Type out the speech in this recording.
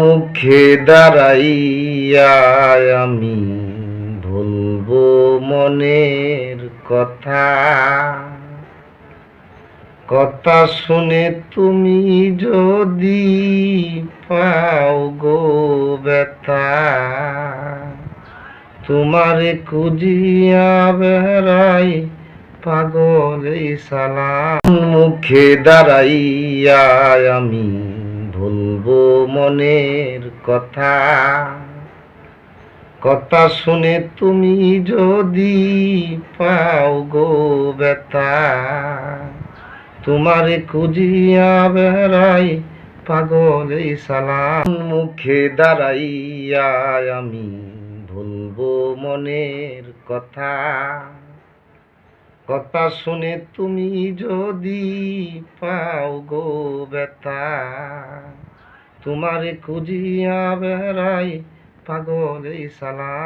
মুখে দাঁড়াইয়া আমি ভুলবো মনের কথা। কথা শুনে তুমি যদি পাও গো ব্যথা, তোমারে খুঁজিয়া বেড়াই পাগল সালাম। মুখে দাঁড়াইয়া আমি মনের কথা। কথা শুনে তুমি যদি পাও গো ব্যথা, তোমারে খুঁজিয়া বেড়াই পাগল সালাম। মুখে দাঁড়াইয়া আমি ভুলবো মনের কথা। কথা শুনে তুমি যদি পাও গো ব্যথা তোমারে খুঁজিয়া বেড়াই পাগল সালাম।